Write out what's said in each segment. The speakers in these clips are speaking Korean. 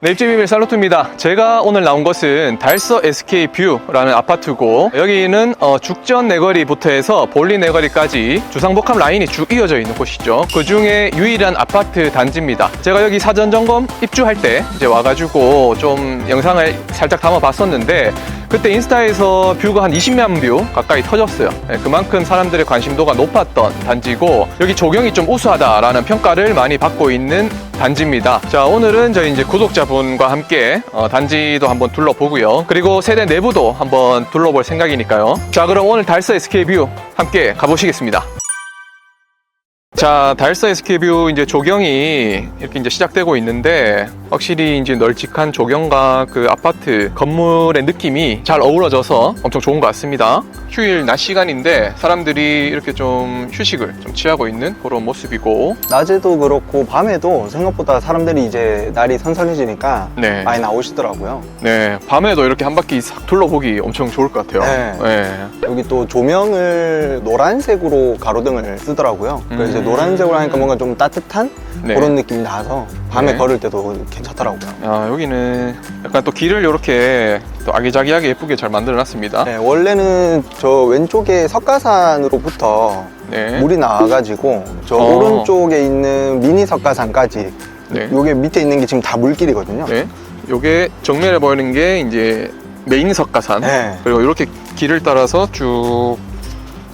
네, 입주비밀 살로트입니다. 제가 오늘 나온 것은 달서 SK 뷰라는 아파트고 여기는 어, 죽전 내거리부터 해서 볼리 내거리까지 주상복합 라인이 쭉 이어져 있는 곳이죠. 그 중에 유일한 아파트 단지입니다. 제가 여기 사전 점검 입주할 때 이제 와가지고 좀 영상을 살짝 담아봤었는데 그때 인스타에서 뷰가 한 20만 뷰 가까이 터졌어요. 네, 그만큼 사람들의 관심도가 높았던 단지고 여기 조경이 좀 우수하다라는 평가를 많이 받고 있는 단지입니다. 자, 오늘은 저희 이제 구독자분과 함께 어, 단지도 한번 둘러보고요. 그리고 세대 내부도 한번 둘러볼 생각이니까요. 자, 그럼 오늘 달서 SK뷰 함께 가보시겠습니다. 자, 달서 SK뷰 이제 조경이 이렇게 이제 시작되고 있는데 확실히 이제 널찍한 조경과 그 아파트 건물의 느낌이 잘 어우러져서 엄청 좋은 것 같습니다. 휴일 낮 시간인데 사람들이 이렇게 좀 휴식을 좀 취하고 있는 그런 모습이고 낮에도 그렇고 밤에도 생각보다 사람들이 이제 날이 선선해지니까 네. 많이 나오시더라고요. 네, 밤에도 이렇게 한 바퀴 싹 둘러보기 엄청 좋을 것 같아요. 네. 네. 여기 또 조명을 노란색으로 가로등을 쓰더라고요. 그래서 이제 음. 노란색으로 하니까 뭔가 좀 따뜻한 네. 그런 느낌이 나서 밤에 네. 걸을 때도 괜찮더라고요. 아, 여기는 약간 또 길을 이렇게 또 아기자기하게 예쁘게 잘 만들어 놨습니다. 네, 원래는 저 왼쪽에 석가산으로부터 네. 물이 나와가지고 저 어. 오른쪽에 있는 미니 석가산까지 네. 요게 밑에 있는 게 지금 다 물길이거든요. 네. 요게 정면에 보이는 게 이제 메인 석가산. 네. 그리고 이렇게 길을 따라서 쭉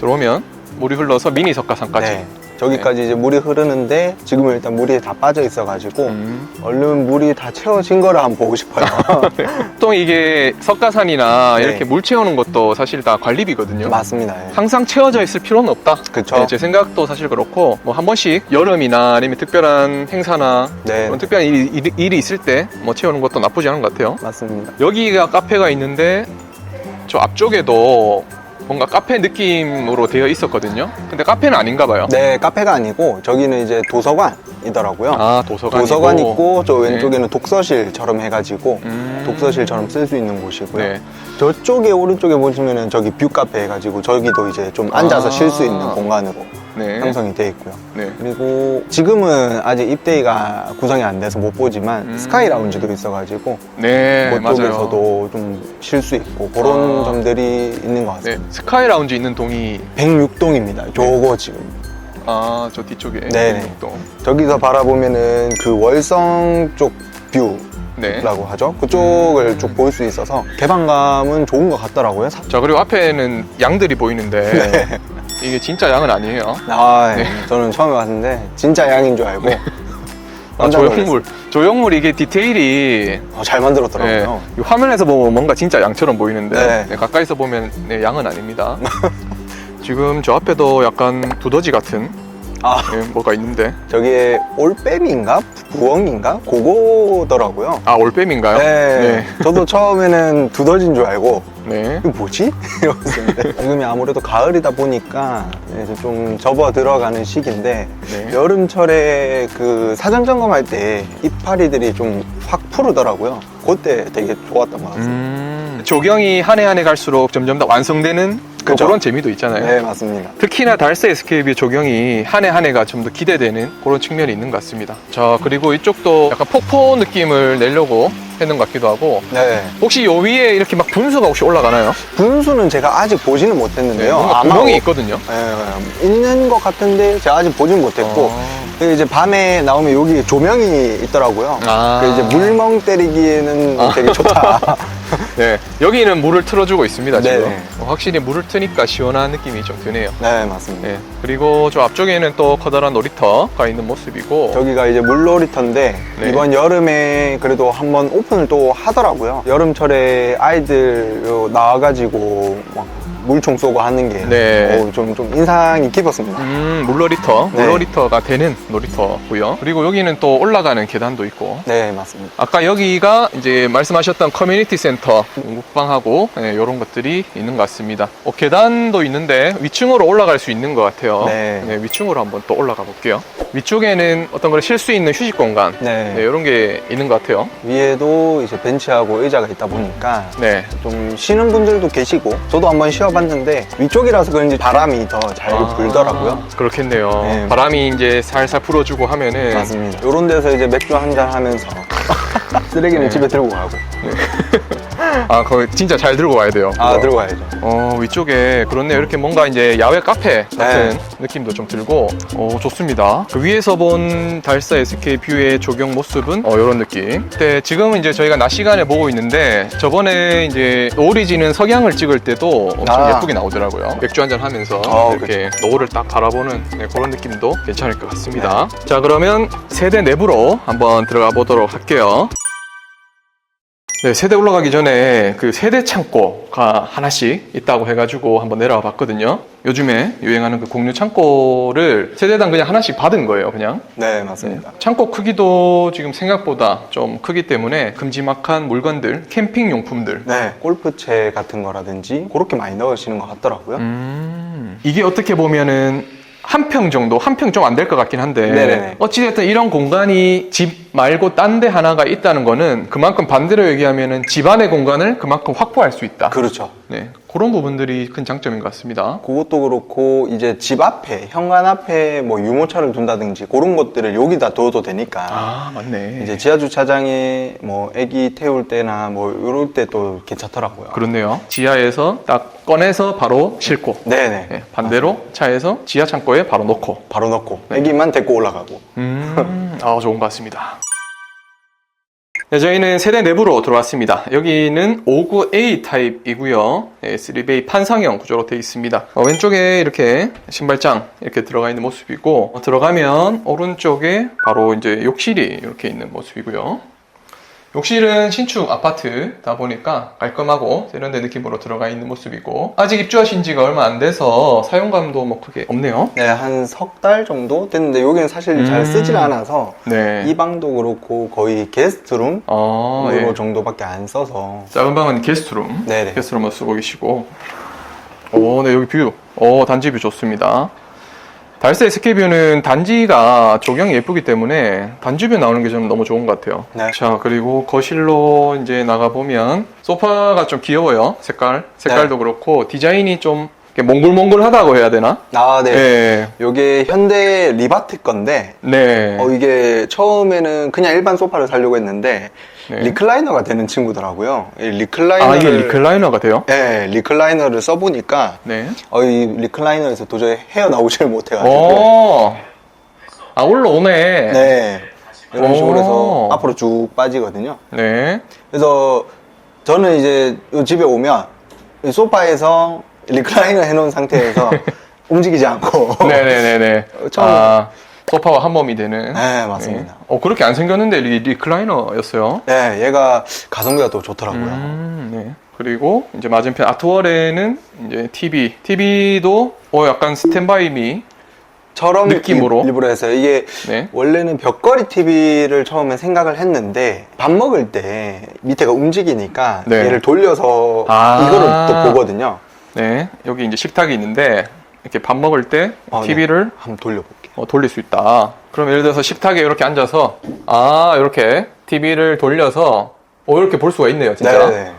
들어오면 물이 흘러서 미니 석가산까지. 네. 저기까지 이제 물이 흐르는데 지금은 일단 물이 다 빠져 있어가지고 음. 얼른 물이 다 채워진 거를 한번 보고 싶어요. 보통 이게 석가산이나 네. 이렇게 물 채우는 것도 사실 다 관리비거든요. 맞습니다. 예. 항상 채워져 있을 필요는 없다. 그쵸. 네, 제 생각도 사실 그렇고 뭐 한 번씩 여름이나 아니면 특별한 행사나 네. 그런 특별한 일이, 일이- 일이 있을 때 뭐 채우는 것도 나쁘지 않은 것 같아요. 맞습니다. 여기가 카페가 있는데 저 앞쪽에도 뭔가 카페 느낌으로 되어 있었거든요. 근데 카페는 아닌가 봐요. 네, 카페가 아니고 저기는 이제 도서관이더라고요. 아 도서관 도서관 있고 저 왼쪽에는 독서실처럼 해가지고 음. 독서실처럼 쓸 수 있는 곳이고요. 네. 저쪽에 오른쪽에 보시면은 저기 뷰 카페 해가지고 저기도 이제 좀 앉아서 아. 쉴수 있는 공간으로 네. 형성이 돼 있고요. 네. 그리고 지금은 아직 입대가 구성이 안 돼서 못 보지만 음. 스카이 라운지도 있어가지고 네, 맞아요. 그쪽에서도 좀 쉴 수 있고 그런 아. 점들이 있는 것 네. 같습니다. 스카이 라운지 있는 동이 106동입니다. 저거 지금 아 저 뒤쪽에 네네. 동. 저기서 바라보면은 그 월성 쪽 네. 뷰라고 하죠. 그쪽을 음. 쭉볼 수 있어서 개방감은 좋은 것 같더라고요. 사- 자 그리고 앞에는 양들이 보이는데 네. 이게 진짜 양은 아니에요. 아, 네. 저는 처음에 왔는데 진짜 양인 줄 알고 아, 깜짝 조형물 조형물 이게 디테일이 어, 잘 네, 만들었더라고요. 이 화면에서 보면 뭔가 진짜 양처럼 보이는데 네. 네, 가까이서 보면 네, 양은 아닙니다. 지금 저 앞에도 약간 두더지 같은 아, 네, 뭐가 있는데 저게 올빼미인가 부엉인가 그거더라고요. 아 올빼미인가요? 네. 저도 처음에는 두더지인 줄 알고 네. 이거 뭐지? 이러었는데 지금이 아무래도 가을이다 보니까 이제 좀 접어 들어가는 시기인데 네. 여름철에 그 사전 점검할 때 이파리들이 좀 확 푸르더라고요. 그때 되게 좋았던 것 같습니다. 음, 조경이 한 해 한 해 갈수록 점점 더 완성되는 그죠. 그런 재미도 있잖아요. 네, 맞습니다. 특히나 달스 SKB 조경이 한 해 한 해가 좀 더 기대되는 그런 측면이 있는 것 같습니다. 자, 그리고 이쪽도 약간 폭포 느낌을 내려고 했는 것 같기도 하고 네. 혹시 요 위에 이렇게 막 분수가 혹시 올라가나요? 분수는 제가 아직 보지는 못했는데요. 뭔가 아마 구멍이 어- 있거든요. 예, 있는 것 같은데 제가 아직 보진 못했고 아. 그리고 이제 밤에 나오면 여기 조명이 있더라고요. 아. 그 이제 물멍 때리기에는 되게 좋다. 네, 여기는 물을 틀어주고 있습니다, 지금. 네네. 어, 확실히 물을 트니까 시원한 느낌이 좀 드네요. 네, 맞습니다. 네, 그리고 저 앞쪽에는 또 커다란 놀이터가 있는 모습이고. 저기가 이제 물놀이터인데 네. 이번 여름에 그래도 한번 오픈을 또 하더라고요. 여름철에 아이들 요 나와가지고 막 물총 쏘고 하는 게 네. 좀, 좀 인상이 깊었습니다. 음, 물놀이터. 네. 물놀이터가 되는 놀이터고요. 그리고 여기는 또 올라가는 계단도 있고. 네, 맞습니다. 아까 여기가 이제 말씀하셨던 커뮤니티 센터, 국방하고 이런 것들이 있는 것 같습니다. 어, 계단도 있는데 위층으로 올라갈 수 있는 것 같아요. 네. 위층으로 한번 또 올라가 볼게요. 위쪽에는 어떤 걸 쉴 수 있는 휴식 공간, 네. 네, 이런 게 있는 것 같아요. 위에도 이제 벤치하고 의자가 있다 보니까 네. 좀 쉬는 분들도 계시고 저도 한번 쉬어 봤는데 위쪽이라서 그런지 바람이 더 잘 아, 불더라고요. 그렇겠네요. 네. 바람이 이제 살살 불어주고 하면은 맞습니다. 이런 데서 이제 맥주 한 잔 하면서 쓰레기는 네. 집에 들고 가고. 아, 거기 진짜 잘 들고 와야 돼요. 아, 그거. 들고 가야죠. 어, 위쪽에 그렇네요. 이렇게 뭔가 이제 야외 카페 같은 네. 느낌도 좀 들고, 어, 좋습니다. 그 위에서 본 달사 SK 뷰의 조경 모습은 어, 이런 느낌. 근데 지금은 이제 저희가 낮 시간에 보고 있는데 저번에 이제 오리진은 석양을 찍을 때도 엄청 아. 예쁘게 나오더라고요. 맥주 한잔 하면서 어, 이렇게 노을을 딱 바라보는 네, 그런 느낌도 괜찮을 것 같습니다. 자, 그러면 세대 내부로 한번 들어가 보도록 할게요. 네, 세대 올라가기 전에 그 세대 창고가 하나씩 있다고 해가지고 한번 내려와 봤거든요. 요즘에 유행하는 그 공유 창고를 세대당 그냥 하나씩 받은 거예요, 그냥. 네, 맞습니다. 창고 크기도 지금 생각보다 좀 크기 때문에 큼지막한 물건들, 캠핑 용품들. 네, 골프채 같은 거라든지 그렇게 많이 넣으시는 것 같더라고요. 음, 이게 어떻게 보면은 한 평 정도, 한 평 좀 안 될 것 같긴 한데 네네네. 어찌됐든 이런 공간이 집 말고 딴 데 하나가 있다는 거는 그만큼 반대로 얘기하면 은 집 안의 공간을 그만큼 확보할 수 있다. 그렇죠. 네, 그런 부분들이 큰 장점인 것 같습니다. 그것도 그렇고 이제 집 앞에 현관 앞에 뭐 유모차를 둔다든지 그런 것들을 여기다 둬도 되니까 아, 맞네. 이제 지하 주차장에 뭐 애기 태울 때나 뭐 이럴 때 또 괜찮더라고요. 그렇네요. 지하에서 딱 꺼내서 바로 싣고 네네. 네, 반대로 차에서 지하 창고에 바로 놓고 바로 넣고 애기만 데리고 올라가고. 음, 아, 좋은 것 같습니다. 네, 저희는 세대 내부로 들어왔습니다. 여기는 59A 타입이고요. 네, 3베이 판상형 구조로 되어 있습니다. 어, 왼쪽에 이렇게 신발장 이렇게 들어가 있는 모습이고 어, 들어가면 오른쪽에 바로 이제 욕실이 이렇게 있는 모습이고요. 욕실은 신축 아파트다 보니까 깔끔하고 세련된 느낌으로 들어가 있는 모습이고 아직 입주하신 지가 얼마 안 돼서 사용감도 뭐 크게 없네요. 네, 한 석 달 정도 됐는데 여기는 사실 음. 잘 쓰질 않아서 네. 이 방도 그렇고 거의 게스트룸 아, 예. 정도밖에 안 써서 작은 방은 게스트룸. 네네. 게스트룸을 쓰고 계시고. 오, 네, 여기 뷰. 오, 단지 뷰 좋습니다. 달세 SK뷰는 단지가 조경이 예쁘기 때문에 단지 뷰 나오는 게 저는 너무 좋은 것 같아요. 네. 자, 그리고 거실로 이제 나가보면 소파가 좀 귀여워요. 색깔. 색깔도 그렇고 디자인이 좀 몽글몽글하다고 해야 되나? 아, 네. 네. 요게 현대 리바트 건데 네. 어, 이게 처음에는 그냥 일반 소파를 사려고 했는데 네. 리클라이너가 되는 친구더라고요. 이 리클라이너를 아, 이게 리클라이너가 돼요? 네, 리클라이너를 써보니까 네. 어, 이 리클라이너에서 도저히 헤어나오질 못해가지고 오. 아, 올라오네. 네 이런 오. 식으로 해서 앞으로 쭉 빠지거든요. 네. 그래서 저는 이제 요 집에 오면 이 소파에서 리클라이너 해놓은 상태에서 움직이지 않고 네네네네. 처음- 아, 소파와 한 몸이 되는. 네, 맞습니다. 네. 어, 그렇게 안 생겼는데 리, 리클라이너였어요. 네, 얘가 가성비가 또 좋더라고요. 음, 네. 그리고 이제 맞은편 아트월에는 이제 TV. TV도 어, 약간 스탠바이미. 처럼 느낌으로? 일- 일부러 했어요. 이게 네. 원래는 벽걸이 TV를 처음에 생각을 했는데 밥 먹을 때 밑에가 움직이니까 네. 얘를 돌려서 아. 이거를 또 보거든요. 네. 여기 이제 식탁이 있는데 이렇게 밥 먹을 때 아, 네. TV를 한번 돌려볼게요. 어, 돌릴 수 있다. 그럼 예를 들어서 식탁에 이렇게 앉아서 아, 이렇게 TV를 돌려서 어, 이렇게 볼 수가 있네요, 진짜. 네.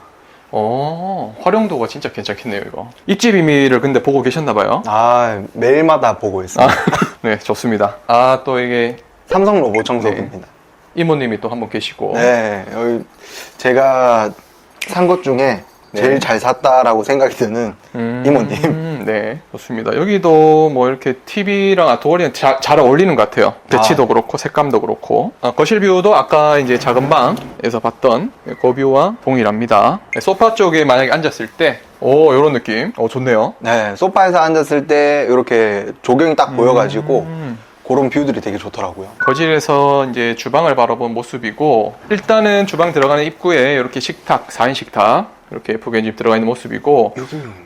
어, 활용도가 진짜 괜찮겠네요, 이거. 입지 비밀을 근데 보고 계셨나봐요. 아 매일마다 보고 있어요. 네, 좋습니다. 아, 또 이게 삼성 로봇 청소기입니다. 이모님이 또 한 분 계시고. 네, 여기 제가 산 것 중에 제일 네. 잘 샀다라고 생각이 드는 음, 이모님. 네, 좋습니다. 여기도 뭐 이렇게 TV랑 아트월이랑 자- 잘 어울리는 것 같아요. 배치도 아. 그렇고, 색감도 그렇고. 아, 거실 뷰도 아까 이제 작은 방에서 봤던 그 뷰와 동일합니다. 네, 소파 쪽에 만약에 앉았을 때, 오, 요런 느낌. 오, 좋네요. 네, 소파에서 앉았을 때 이렇게 조경이 딱 보여가지고 음. 그런 뷰들이 되게 좋더라고요. 거실에서 이제 주방을 바라본 모습이고 일단은 주방 들어가는 입구에 이렇게 식탁, 4인 식탁 이렇게 예쁘게 집 들어가 있는 모습이고 6인용입니다.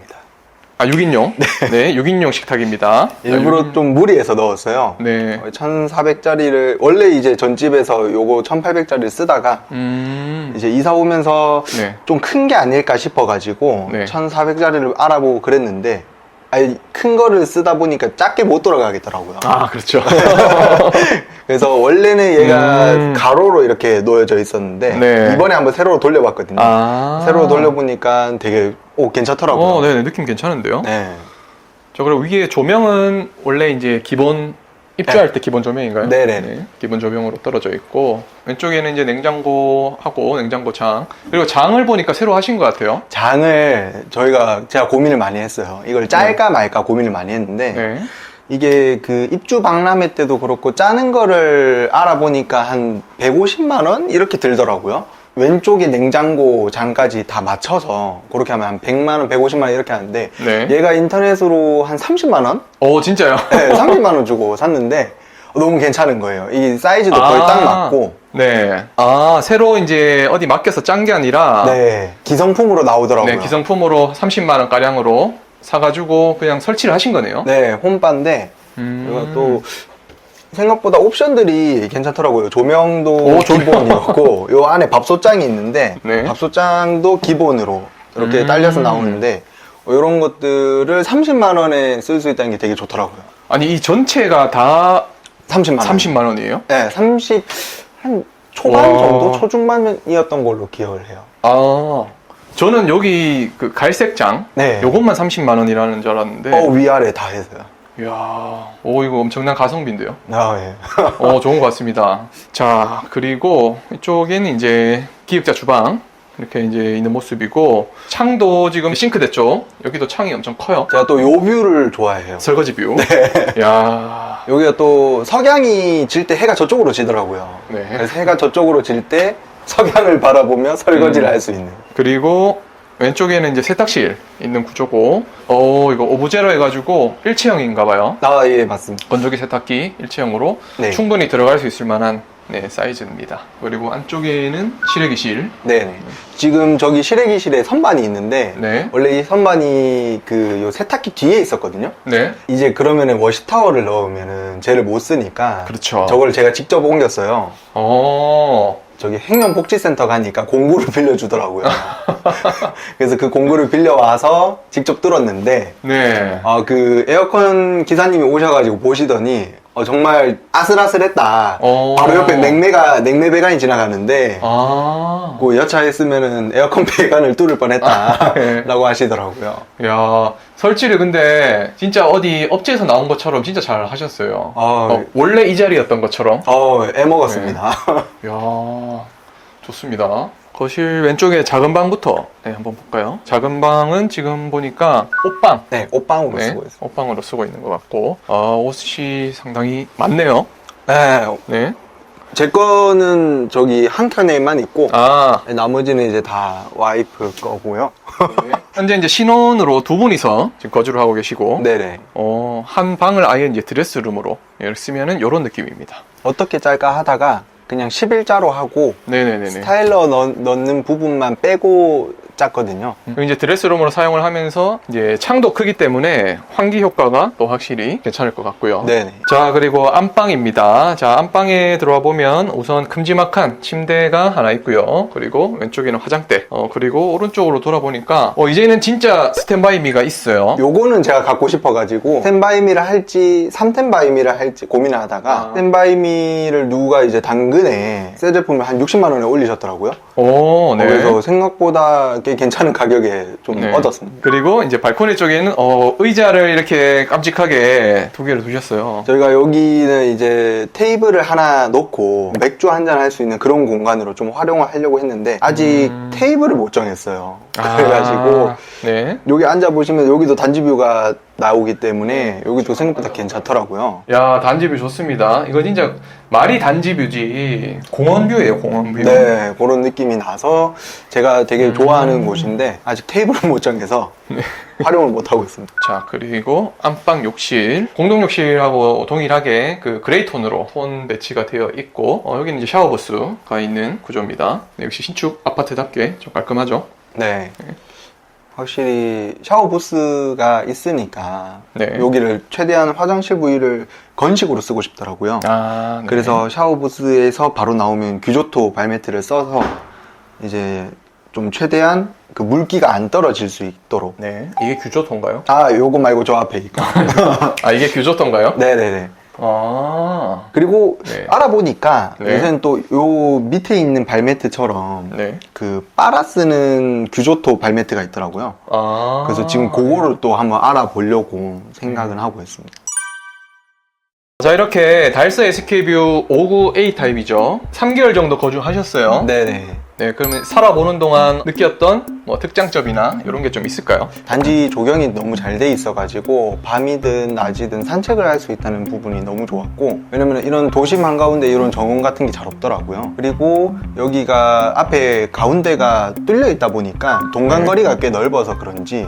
아 6인용? 네, 6인용 식탁입니다. 일부러 아, 좀 무리해서 넣었어요. 네. 1400짜리를 원래 이제 전집에서 요거 1800짜리를 쓰다가 음. 이제 이사 오면서 네. 좀큰 게 아닐까 싶어가지고 네. 1400짜리를 알아보고 그랬는데 아니 큰 거를 쓰다 보니까 작게 못 돌아가겠더라고요. 아, 그렇죠. 그래서 원래는 얘가 음. 가로로 이렇게 놓여져 있었는데 네. 이번에 한번 세로로 돌려봤거든요. 아. 세로로 돌려보니까 되게 오 괜찮더라고요. 어, 네, 느낌 괜찮은데요? 네. 저 그리고 위에 조명은 원래 이제 기본 입주할 때 기본 조명인가요? 네네. 기본 조명으로 떨어져 있고 왼쪽에는 이제 냉장고하고 냉장고 장 그리고 장을 보니까 새로 하신 것 같아요. 장을 저희가 제가 고민을 많이 했어요. 이걸 짤까 말까 고민을 많이 했는데 네. 이게 그 입주 박람회 때도 그렇고 짜는 거를 알아보니까 한 150만 원 이렇게 들더라고요. 왼쪽에 냉장고 장까지 다 맞춰서 그렇게 하면 한 100만 원, 150만 원 이렇게 하는데 네. 얘가 인터넷으로 한 30만 원? 오 진짜요? 네, 30만 원 주고 샀는데 너무 괜찮은 거예요. 이 사이즈도 거의 아. 딱 맞고 네. 아 새로 이제 어디 맡겨서 짠 게 아니라 네, 기성품으로 나오더라고요. 네, 기성품으로 30만 원 가량으로 사가지고 그냥 설치를 하신 거네요. 네, 홈바인데 음. 이거 또 생각보다 옵션들이 괜찮더라고요. 조명도 오, 조명. 기본이었고 요 안에 밥솥장이 있는데 네. 밥솥장도 기본으로 이렇게 음. 딸려서 나오는데 이런 것들을 30만 원에 쓸 수 있다는 게 되게 좋더라고요. 아니 이 전체가 다 30만 원. 30만 원이에요? 네, 30 한 초반 와. 정도 초중반이었던 걸로 기억을 해요. 아 저는 여기 그 갈색장 네. 요것만 30만 원이라는 줄 알았는데 어 위아래 다 해서요. 이야 오 이거 엄청난 가성비인데요. 아 예. 어, 좋은 것 같습니다. 자, 그리고 이쪽에는 이제 기획자 주방. 이렇게 이제 있는 모습이고, 창도 지금 싱크대 쪽, 여기도 창이 엄청 커요. 제가 또 요 뷰를 좋아해요. 설거지 뷰. 네. 야 여기가 또 석양이 질 때 해가 저쪽으로 지더라고요. 네. 그래서 해가 저쪽으로 질 때 석양을 바라보며 설거지를 음. 할 수 있는. 그리고 왼쪽에는 이제 세탁실 있는 구조고, 어, 이거 오브제로 해가지고 일체형인가 봐요. 아, 예, 맞습니다. 건조기 세탁기 일체형으로 네. 충분히 들어갈 수 있을 만한 네, 사이즈입니다. 그리고 안쪽에는 실외기실. 네네. 지금 저기 실외기실에 선반이 있는데, 네. 원래 이 선반이 그 요 세탁기 뒤에 있었거든요. 네. 이제 그러면은 워시타워를 넣으면은 쟤를 못 쓰니까. 그렇죠. 저걸 제가 직접 옮겼어요. 어, 저기 행정복지센터 가니까 공구를 빌려주더라고요. 그래서 그 공구를 빌려와서 직접 뚫었는데, 네. 아, 그 에어컨 기사님이 오셔가지고 보시더니 어, 정말 아슬아슬했다. 어. 바로 옆에 냉매가 냉매 배관이 지나가는데 아. 그 여차했으면은 에어컨 배관을 뚫을 뻔했다라고 네. 하시더라고요. 야, 설치를 근데 진짜 어디 업체에서 나온 것처럼 진짜 잘 하셨어요. 어, 어, 원래 이 자리였던 것처럼. 어, 애 먹었습니다. 야, 좋습니다. 거실 왼쪽에 작은 방부터 네, 한번 볼까요? 작은 방은 지금 보니까 옷방. 네, 옷방으로 네, 쓰고 있어요. 옷방으로 쓰고 있는 것 같고, 아, 옷이 상당히 많네요. 네, 네. 제 거는 저기 한 켠에만 있고 아, 나머지는 이제 다 와이프 거고요. 네. 현재 이제 신혼으로 두 분이서 지금 거주를 하고 계시고, 네네. 어, 한 방을 아예 이제 드레스룸으로 이렇게 쓰면은 이런 느낌입니다. 어떻게 짤까 하다가 그냥 11자로 하고 네네네네. 스타일러 넣, 넣는 부분만 빼고 짰거든요. 그리고 이제 드레스룸으로 사용을 하면서 이제 창도 크기 때문에 환기 효과가 또 확실히 괜찮을 것 같고요. 네네. 자 그리고 안방입니다. 자 안방에 들어와 보면 우선 큼지막한 침대가 하나 있고요. 그리고 왼쪽에는 화장대. 어 그리고 오른쪽으로 돌아보니까 어 이제는 진짜 스탠바이미가 있어요. 요거는 제가 갖고 싶어가지고 스탠바이미를 할지 3텐바이미를 할지 고민을 하다가 아. 스탠바이미를 누가 이제 당근에 새 제품을 한 60만 원에 올리셨더라고요. 오 네. 그래서 생각보다 꽤 괜찮은 가격에 좀 네. 얻었습니다. 그리고 이제 발코니 쪽에는 어 의자를 이렇게 깜찍하게 두 개를 두셨어요. 저희가 여기는 이제 테이블을 하나 놓고 맥주 한 잔 할 수 있는 그런 공간으로 좀 활용을 하려고 했는데 아직 음. 테이블을 못 정했어요. 그래가지고 아, 네. 여기 앉아 보시면 여기도 단지 뷰가 나오기 때문에 여기도 생각보다 괜찮더라고요. 야 단지뷰 좋습니다. 이거 진짜 말이 단지뷰지 공원뷰예요 공원뷰. 네, 그런 느낌이 나서 제가 되게 음. 좋아하는 곳인데 아직 테이블을 못 정해서 네. 활용을 못 하고 있습니다. 자 그리고 안방 욕실 공동 욕실하고 동일하게 그 그레이 톤으로 톤 배치가 되어 있고 어, 여기는 이제 샤워 부스가 있는 구조입니다. 네, 역시 신축 아파트답게 좀 깔끔하죠. 네. 확실히 샤워 부스가 있으니까 네. 여기를 최대한 화장실 부위를 건식으로 쓰고 싶더라고요. 아 네. 그래서 샤워 부스에서 바로 나오면 규조토 발매트를 써서 이제 좀 최대한 그 물기가 안 떨어질 수 있도록. 네 이게 규조토인가요? 아, 요거 말고 저 앞에 있고. 아 이게 규조토인가요? 네네네. 아 그리고 네. 알아보니까 네. 요새는 또 요 밑에 있는 발매트처럼 네. 그 빨아 쓰는 규조토 발매트가 있더라고요. 아 그래서 지금 그거를 또 한번 알아보려고 생각은 하고 있습니다. 자 이렇게 달서 SK뷰 59A 타입이죠 3개월 정도 거주하셨어요 네네. 네 그러면 살아보는 동안 느꼈던 뭐 특장점이나 이런 게 좀 있을까요? 단지 조경이 너무 잘 돼 있어가지고 밤이든 낮이든 산책을 할 수 있다는 부분이 너무 좋았고 왜냐면 이런 도심 한가운데 이런 정원 같은 게 잘 없더라고요 그리고 여기가 앞에 가운데가 뚫려 있다 보니까 동간거리가 꽤 넓어서 그런지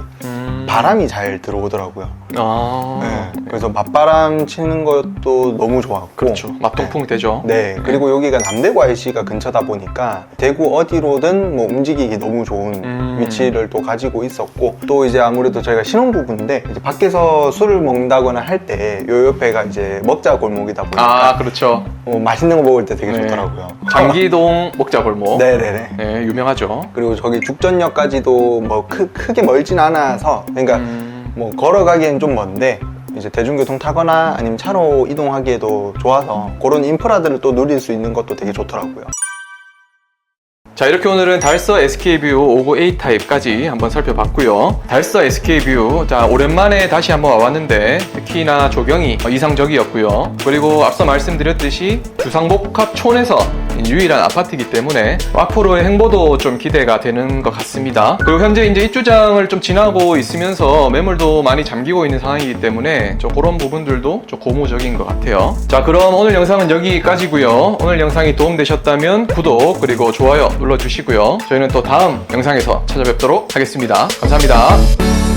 바람이 잘 들어오더라고요. 아. 네, 그래서 맞바람 치는 것도 너무 좋았고. 그렇죠. 맛동풍 되죠. 네, 그리고 여기가 남대구 IC가 근처다 보니까 대구 어디로든 뭐 움직이기 너무 좋은 음. 위치를 또 가지고 있었고 또 이제 아무래도 저희가 신혼부부인데 이제 밖에서 술을 먹는다거나 할 때 요 옆에가 이제 먹자 골목이다 보니까 아 그렇죠. 뭐 맛있는 거 먹을 때 되게 네. 좋더라고요. 장기동 먹자골목. 네네네. 네 유명하죠. 그리고 저기 죽전역까지도 뭐 크, 크게 멀진 않아서 그러니까 음, 뭐 걸어가기엔 좀 먼데 이제 대중교통 타거나 아니면 차로 이동하기에도 좋아서 그런 인프라들을 또 누릴 수 있는 것도 되게 좋더라고요. 자 이렇게 오늘은 달서 SK뷰 59A 타입까지 한번 살펴봤고요. 달서 SK뷰 자 오랜만에 다시 한번 와봤는데 특히나 조경이 이상적이었고요. 그리고 앞서 말씀드렸듯이 주상복합촌에서 유일한 아파트이기 때문에 앞으로의 행보도 좀 기대가 되는 것 같습니다. 그리고 현재 이제 입주장을 좀 지나고 있으면서 매물도 많이 잠기고 있는 상황이기 때문에 좀 그런 부분들도 좀 고무적인 것 같아요. 자 그럼 오늘 영상은 여기까지고요. 오늘 영상이 도움되셨다면 구독 그리고 좋아요 눌러주시고요. 저희는 또 다음 영상에서 찾아뵙도록 하겠습니다. 감사합니다